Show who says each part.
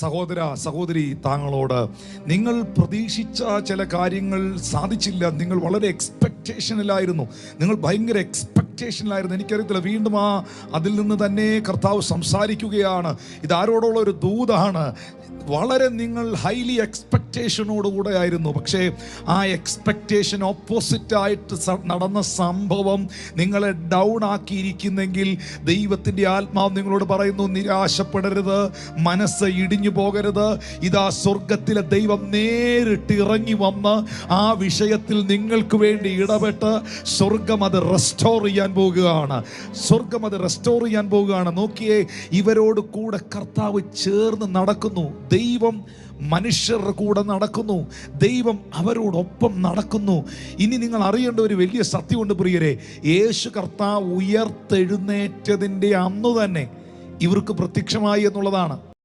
Speaker 1: സഹോദര സഹോദരി താങ്കളോട് നിങ്ങൾ പ്രതീക്ഷിച്ച ചില കാര്യങ്ങൾ സാധിച്ചില്ല. നിങ്ങൾ വളരെ എക്സ്പെക്റ്റേഷനിലായിരുന്നു നിങ്ങൾ ഭയങ്കര എക്സ്പെക്റ്റേഷനിലായിരുന്നു എനിക്കറിയത്തില്ല വീണ്ടും ആ അതിൽ നിന്ന് തന്നെ കർത്താവ് സംസാരിക്കുകയാണ്. ഇതാരോടുള്ള ഒരു ദൂതാണ്. വളരെ നിങ്ങൾ ഹൈലി എക്സ്പെക്റ്റേഷനോടുകൂടെ ആയിരുന്നു. പക്ഷേ ആ എക്സ്പെക്റ്റേഷൻ ഓപ്പോസിറ്റ് ആയിട്ട് നടന്ന സംഭവം നിങ്ങളെ ഡൗൺ ആക്കിയിരിക്കുന്നെങ്കിൽ ദൈവത്തിന്റെ ആത്മാവ് നിങ്ങളോട് പറയുന്നു നിരാശപ്പെടരുത് മനസ്സ് ഇടിഞ്ഞു പോകരുത്. ഇതാ സ്വർഗത്തിലെ ദൈവം നേരിട്ട് ഇറങ്ങി വന്ന് ആ വിഷയത്തിൽ നിങ്ങൾക്ക് വേണ്ടി ഇടപെട്ട് സ്വർഗം അത് റെസ്റ്റോർ ചെയ്യാൻ പോകുകയാണ്. സ്വർഗം അത് റെസ്റ്റോർ ചെയ്യാൻ പോകുകയാണ്. നോക്കിയേ ഇവരോട് കൂടെ കർത്താവ് ചേർന്ന് നടക്കുന്നു. ദൈവം മനുഷ്യരുടെ കൂടെ നടക്കുന്നു. ദൈവം അവരോടൊപ്പം നടക്കുന്നു. ഇനി നിങ്ങൾ അറിയേണ്ട ഒരു വലിയ സത്യമുണ്ട് പ്രിയരെ. യേശു കർത്താവ് ഉയർത്തെഴുന്നേറ്റതിന്റെ അന്ന് തന്നെ ഇവർക്ക് പ്രത്യക്ഷമായി എന്നുള്ളതാണ്.